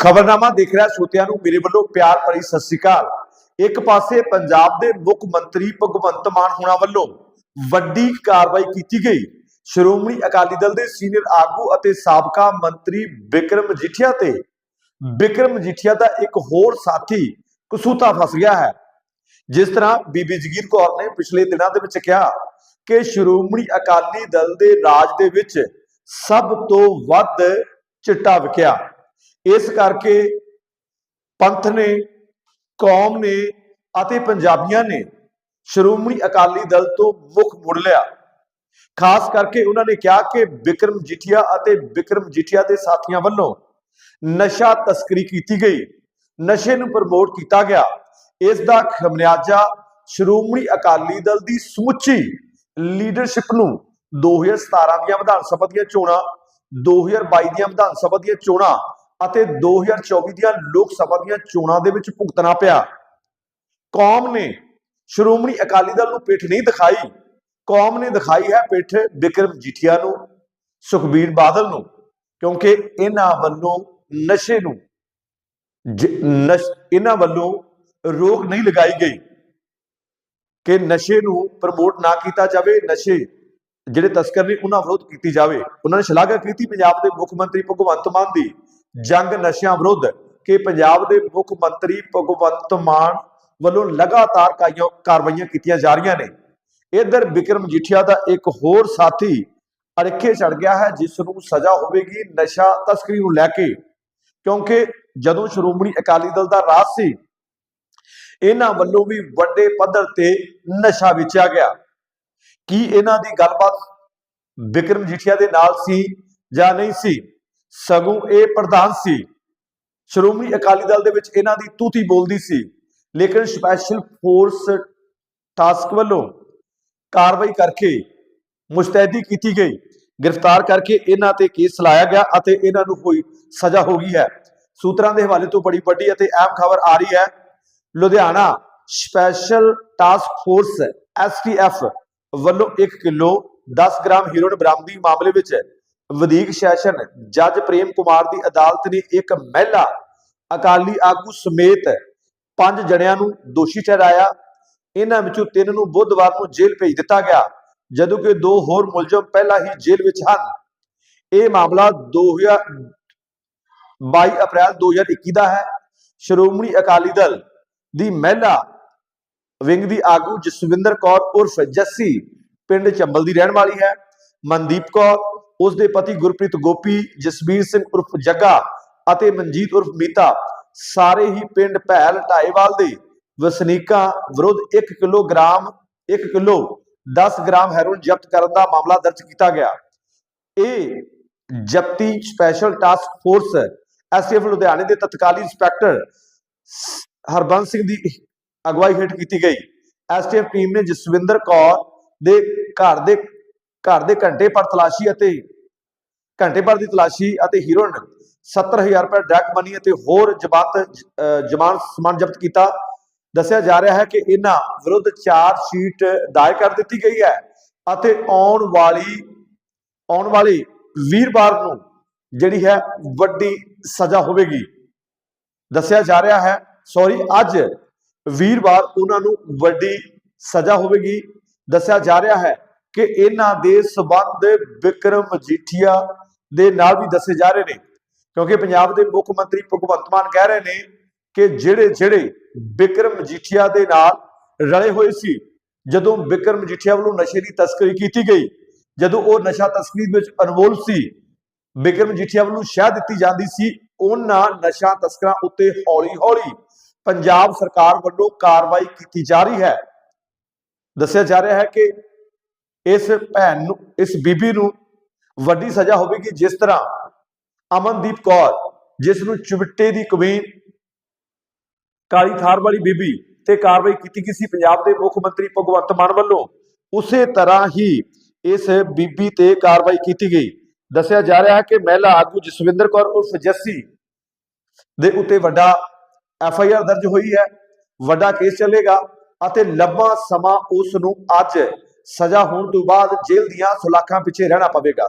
ਖਬਰਨਾਮਾ ਦੇਖ ਰਿਹਾ ਸਰੋਤਿਆਂ ਨੂੰ ਮੇਰੇ ਵੱਲੋਂ ਪਿਆਰ ਭਰੀ ਸਤਿ ਸ੍ਰੀ ਅਕਾਲ। ਇੱਕ ਪਾਸੇ ਪੰਜਾਬ ਦੇ ਮੁੱਖ ਮੰਤਰੀ ਭਗਵੰਤ ਮਾਨ ਹੋਣਾ ਵੱਲੋਂ ਵੱਡੀ ਕਾਰਵਾਈ ਕੀਤੀ ਗਈ। ਸ਼੍ਰੋਮਣੀ ਅਕਾਲੀ ਦਲ ਦੇ ਸੀਨੀਅਰ ਆਗੂ ਅਤੇ ਸਾਬਕਾ ਮੰਤਰੀ ਵਿਕਰਮ ਮਜੀਠੀਆ ਤੇ ਵਿਕਰਮ ਮਜੀਠੀਆ ਦਾ ਇੱਕ ਹੋਰ ਸਾਥੀ ਕਸੂਤਾ ਫਸ ਗਿਆ ਹੈ। ਜਿਸ ਤਰ੍ਹਾਂ ਬੀਬੀ ਜਗੀਰ ਕੌਰ ਨੇ ਪਿਛਲੇ ਦਿਨਾਂ ਦੇ ਵਿੱਚ ਕਿਹਾ ਕਿ ਸ਼੍ਰੋਮਣੀ ਅਕਾਲੀ ਦਲ ਦੇ ਰਾਜ ਦੇ ਵਿੱਚ ਸਭ ਤੋਂ ਵੱਧ ਚਿੱਟਾ ਵਿਕਿਆ। ਇਸ ਕਰਕੇ ਪੰਥ ਨੇ, ਕੌਮ ਨੇ ਅਤੇ ਪੰਜਾਬੀਆਂ ਨੇ ਸ਼੍ਰੋਮਣੀ ਅਕਾਲੀ ਦਲ ਤੋਂ ਮੁਖ ਮੁੜ ਲਿਆ। ਖਾਸ ਕਰਕੇ ਉਹਨਾਂ ਨੇ ਕਿਹਾ ਕਿ ਵਿਕਰਮ ਜੀਠੀਆ ਅਤੇ ਵਿਕਰਮ ਜੀਠੀਆ ਦੇ ਸਾਥੀਆਂ ਵੱਲੋਂ ਨਸ਼ਾ ਤਸਕਰੀ ਕੀਤੀ ਗਈ। ਨਸ਼ੇ ਨੂੰ ਪ੍ਰਮੋਟ ਕੀਤਾ ਗਿਆ। ਇਸ ਦਾ ਖਮਿਆਜਾ ਸ਼੍ਰੋਮਣੀ ਅਕਾਲੀ ਦਲ ਦੀ ਸਮੁੱਚੀ ਲੀਡਰਸ਼ਿਪ ਨੂੰ 2017 ਦੀਆਂ ਵਿਧਾਨ ਸਭਾ ਦੀਆਂ ਚੋਣਾਂ 2022 ਦੀਆਂ ਵਿਧਾਨ ਸਭਾ ਦੀਆਂ ਚੋਣਾਂ ਅਤੇ 2024 ਦੀਆਂ ਲੋਕ ਸਭਾ ਦੀਆਂ ਚੋਣਾਂ ਦੇ ਵਿੱਚ ਭੁਗਤਣਾ ਪਿਆ। ਕੌਮ ਨੇ ਸ਼੍ਰੋਮਣੀ ਅਕਾਲੀ ਦਲ ਨੂੰ ਪਿੱਠ ਨਹੀਂ ਦਿਖਾਈ। ਕੌਮ ਨੇ ਦਿਖਾਈ ਹੈ ਪਿੱਠ ਬਿਕਰਮ ਜੀਠੀਆ ਨੂੰ, ਸੁਖਬੀਰ ਬਾਦਲ ਨੂੰ, ਕਿਉਂਕਿ ਇਹਨਾਂ ਵੱਲੋਂ ਨਸ਼ੇ ਨੂੰ ਇਹਨਾਂ ਵੱਲੋਂ ਰੋਕ ਨਹੀਂ ਲਗਾਈ ਗਈ ਕਿ ਨਸ਼ੇ ਨੂੰ ਪ੍ਰਮੋਟ ਨਾ ਕੀਤਾ ਜਾਵੇ, ਨਸ਼ੇ ਜਿਹੜੇ ਤਸਕਰ ਨੇ ਉਹਨਾਂ ਵਿਰੋਧ ਕੀਤੀ ਜਾਵੇ। ਉਹਨਾਂ ਨੇ ਸ਼ਲਾਘਾ ਕੀਤੀ ਪੰਜਾਬ ਦੇ ਮੁੱਖ ਮੰਤਰੀ ਭਗਵੰਤ ਮਾਨ ਦੀ। ਜੰਗ ਨਸ਼ਿਆਂ ਵਿਰੁੱਧ ਕਿ ਪੰਜਾਬ ਦੇ ਮੁੱਖ ਮੰਤਰੀ ਭਗਵੰਤ ਮਾਨ ਵੱਲੋਂ ਲਗਾਤਾਰ ਕਾਰਵਾਈਆਂ ਕੀਤੀਆਂ ਜਾ ਰਹੀਆਂ ਨੇ। ਇਧਰ ਵਿਕਰਮ ਜੀਠੀਆ ਦਾ ਇੱਕ ਹੋਰ ਸਾਥੀ ਅੜਖੇ ਚੜ ਗਿਆ ਹੈ, ਜਿਸ ਨੂੰ ਸਜ਼ਾ ਹੋਵੇਗੀ ਨਸ਼ਾ ਤਸਕਰੀ ਨੂੰ ਲੈ ਕੇ। ਕਿਉਂਕਿ ਜਦੋਂ ਸ਼੍ਰੋਮਣੀ ਅਕਾਲੀ ਦਲ ਦਾ ਰਾਜ ਸੀ, ਇਹਨਾਂ ਵੱਲੋਂ ਵੀ ਵੱਡੇ ਪੱਧਰ ਤੇ ਨਸ਼ਾ ਵੇਚਿਆ ਗਿਆ। ਕੀ ਇਹਨਾਂ ਦੀ ਗੱਲਬਾਤ ਵਿਕਰਮ ਜੀਠੀਆ ਦੇ ਨਾਲ ਸੀ ਜਾਂ ਨਹੀਂ ਸੀ? ਸਗੋਂ ਇਹ ਪ੍ਰਧਾਨ ਸੀ। ਸ਼੍ਰੋਮਣੀ ਅਕਾਲੀ ਦਲ ਦੇ ਵਿੱਚ ਇਹਨਾਂ ਦੀ ਤੂਤੀ ਬੋਲਦੀ ਸੀ। ਲੇਕਿਨ ਸਪੈਸ਼ਲ ਫੋਰਸ ਟਾਸਕ ਵੱਲੋਂ ਕਾਰਵਾਈ ਕਰਕੇ ਮੁਸਤੈਦੀ ਕੀਤੀ ਗਈ। ਗ੍ਰਿਫਤਾਰ ਕਰਕੇ ਇਹਨਾਂ ਤੇ ਕੇਸ ਲਾਇਆ ਗਿਆ ਅਤੇ ਇਹਨਾਂ ਨੂੰ ਕੋਈ ਸਜ਼ਾ ਹੋ ਗਈ ਹੈ। ਸੂਤਰਾਂ ਦੇ ਹਵਾਲੇ ਤੋਂ ਬੜੀ ਵੱਡੀ ਅਤੇ ਅਹਿਮ ਖਬਰ ਆ ਰਹੀ ਹੈ। Ludhiana special task force STF ਵੱਲੋਂ 1 ਕਿਲੋ 10 ਗ੍ਰਾਮ ਹੀਰੋਇਨ ਬਰਾਮਦੀ ਮਾਮਲੇ ਵਿੱਚ ਵਧੀਕ ਸੈਸ਼ਨ ਜੱਜ ਪ੍ਰੇਮ ਕੁਮਾਰ ਦੀ ਅਦਾਲਤ ਨੇ ਇੱਕ ਮਹਿਲਾ ਅਕਾਲੀ ਆਗੂ ਸਮੇਤ ਪੰਜ ਜਣਿਆਂ ਨੂੰ ਦੋਸ਼ੀ ਠਹਿਰਾਇਆ। ਇਹਨਾਂ ਵਿੱਚੋਂ ਤਿੰਨ ਨੂੰ ਬੁੱਧਵਾਰ ਨੂੰ ਜੇਲ੍ਹ ਭੇਜ ਦਿੱਤਾ ਗਿਆ, ਜਦੋਂ ਕਿ ਦੋ ਹੋਰ ਮੁਲਜ਼ਮ ਪਹਿਲਾਂ ਹੀ ਜੇਲ੍ਹ ਵਿੱਚ ਹਨ। ਇਹ ਮਾਮਲਾ 2022 ਅਪ੍ਰੈਲ 2021 ਦਾ ਹੈ। ਸ਼੍ਰੋਮਣੀ ਅਕਾਲੀ ਦਲ ਦੀ ਮਹਿਲਾ ਵਿੰਗ ਦੀ ਆਗੂ ਜਸਵਿੰਦਰ ਕੌਰ ਉਰਫ ਜੱਸੀ ਪਿੰਡ ਚੰਬਲ ਦੀ ਰਹਿਣ ਵਾਲੀ ਹੈ। ਮਨਦੀਪ ਕੌਰ ਉਸ ਦੇ ਪਤੀ ਗੁਰਪ੍ਰੀਤ ਗੋਪੀ, ਜਸਬੀਰ ਸਿੰਘ ਉਰਫ ਜੱਗਾ ਅਤੇ ਮਨਜੀਤ ਉਰਫ ਮੀਤਾ, ਸਾਰੇ ਹੀ ਪਿੰਡ ਭੈਲ ਢਾਏਵਾਲ ਦੇ ਵਸਨੀਕਾਂ ਵਿਰੁੱਧ 1 ਕਿਲੋਗ੍ਰਾਮ 1 ਕਿਲੋ 10 ਗ੍ਰਾਮ ਹੈਰੋਇਨ ਜ਼ਬਤ ਕਰਨ ਦਾ ਮਾਮਲਾ ਦਰਜ ਕੀਤਾ ਗਿਆ। ਇਹ ਜ਼ਬਤੀ ਸਪੈਸ਼ਲ ਟਾਸਕ ਫੋਰਸ ਐਸਟੀਐਫ ਲੁਧਿਆਣੇ ਦੇ ਤਤਕਾਲੀ ਇੰਸਪੈਕਟਰ ਹਰਬੰਸ ਸਿੰਘ ਦੀ ਅਗਵਾਈ ਹੇਠ ਕੀਤੀ ਗਈ। ਐਸਟੀਐਫ ਟੀਮ ਨੇ ਜਸਵਿੰਦਰ ਕੌਰ ਦੇ ਘਰ ਦੇ ਘਰ ਦੇ ਘੰਟੇ ਪਰ ਤਲਾਸ਼ੀ ਅਤੇ ਘੰਟੇ ਪਰ ਦੀ ਤਲਾਸ਼ੀ ਅਤੇ ਹੀਰੋਇਨ 70000 ਰੁਪਏ ਡਰਗ ਮਨੀ ਅਤੇ ਹੋਰ ਜ਼ਬਾਤ ਜ਼ਮਾਨ ਸਮਾਨ ਜ਼ਬਤ ਕੀਤਾ। ਦੱਸਿਆ ਜਾ ਰਿਹਾ ਹੈ ਕਿ ਇਹਨਾਂ ਵਿਰੁੱਧ ਚਾਰ ਸ਼ੀਟ ਦਾਇਰ ਕਰ ਦਿੱਤੀ ਗਈ ਹੈ ਅਤੇ ਆਉਣ ਵਾਲੀ ਆਉਣ ਵਾਲੀ ਵੀਰਵਾਰ ਨੂੰ ਜਿਹੜੀ ਹੈ ਵੱਡੀ ਸਜ਼ਾ ਹੋਵੇਗੀ। ਦੱਸਿਆ ਜਾ ਰਿਹਾ ਹੈ, ਸੌਰੀ, ਅੱਜ ਵੀਰਵਾਰ ਉਹਨਾਂ ਨੂੰ ਵੱਡੀ ਸਜ਼ਾ ਹੋਵੇਗੀ। ਦੱਸਿਆ ਜਾ ਰਿਹਾ ਹੈ ਕਿ ਇਹਨਾਂ ਦੇ ਸਬੰਧ ਵਿਕਰਮ ਮਜੀਠੀਆ ਦੇ ਨਾਲ ਵੀ ਦੱਸੇ ਜਾ ਰਹੇ ਨੇ। ਕਿਉਂਕਿ ਪੰਜਾਬ ਦੇ ਮੁੱਖ ਮੰਤਰੀ ਭਗਵੰਤ ਮਾਨ ਕਹਿ ਰਹੇ ਨੇ ਕਿ ਜਿਹੜੇ ਜਿਹੜੇ ਵਿਕਰਮ ਮਜੀਠੀਆ ਦੇ ਨਾਲ ਰਲੇ ਹੋਏ ਸੀ, ਜਦੋਂ ਵਿਕਰਮ ਮਜੀਠੀਆ ਵੱਲੋਂ ਨਸ਼ੇ ਦੀ ਤਸਕਰੀ ਕੀਤੀ ਗਈ, ਜਦੋਂ ਉਹ ਨਸ਼ਾ ਤਸਕਰੀ ਵਿੱਚ ਅਨਮੋਲ ਸੀ, ਵਿਕਰਮ ਮਜੀਠੀਆ ਵੱਲੋਂ ਸ਼ਹਿ ਦਿੱਤੀ ਜਾਂਦੀ ਸੀ, ਉਹਨਾਂ ਨਸ਼ਾ ਤਸਕਰਾਂ ਉੱਤੇ ਹੌਲੀ-ਹੌਲੀ ਪੰਜਾਬ ਸਰਕਾਰ ਵੱਲੋਂ ਕਾਰਵਾਈ ਕੀਤੀ ਜਾ ਰਹੀ ਹੈ। ਦੱਸਿਆ ਜਾ ਰਿਹਾ ਹੈ ਕਿ ਇਸ ਭੈਣ ਨੂੰ, ਇਸ ਬੀਬੀ ਨੂੰ ਵੱਡੀ ਸਜ਼ਾ ਹੋਵੇਗੀ ਜਿਸ ਤਰ੍ਹਾਂ ਅਮਨਦੀਪ ਕੌਰ, ਜਿਸ ਨੂੰ ਚੁਬੱਟੇ ਦੀ ਕਮੀਨ ਕਾਲੀ ਥਾਰ ਵਾਲੀ ਬੀਬੀ ਤੇ ਕਾਰਵਾਈ ਕੀਤੀ ਗਈ ਸੀ ਪੰਜਾਬ ਦੇ ਮੁੱਖ ਮੰਤਰੀ ਭਗਵੰਤ ਮਾਨ ਵੱਲੋਂ। ਉਸੇ ਤਰ੍ਹਾਂ ਹੀ ਇਸ ਬੀਬੀ ਤੇ ਕਾਰਵਾਈ ਕੀਤੀ ਗਈ। ਦੱਸਿਆ ਜਾ ਰਿਹਾ ਹੈ ਕਿ ਮਹਿਲਾ ਆਗੂ ਜਸਵਿੰਦਰ ਕੌਰ ਉਰਫ ਜੱਸੀ ਦੇ ਉੱਤੇ ਵੱਡਾ ਐਫ ਆਈ ਆਰ ਦਰਜ ਹੋਈ ਹੈ। ਵੱਡਾ ਕੇਸ ਚੱਲੇਗਾ ਅਤੇ ਲੰਬਾ ਸਮਾਂ ਉਸ ਨੂੰ ਅੱਜ ਸਜ਼ਾ ਹੋਣ ਤੋਂ ਬਾਅਦ ਜੇਲ੍ਹ ਦੀਆਂ ਸੁਲਾਖਾਂ ਪਿੱਛੇ ਰਹਿਣਾ ਪਵੇਗਾ।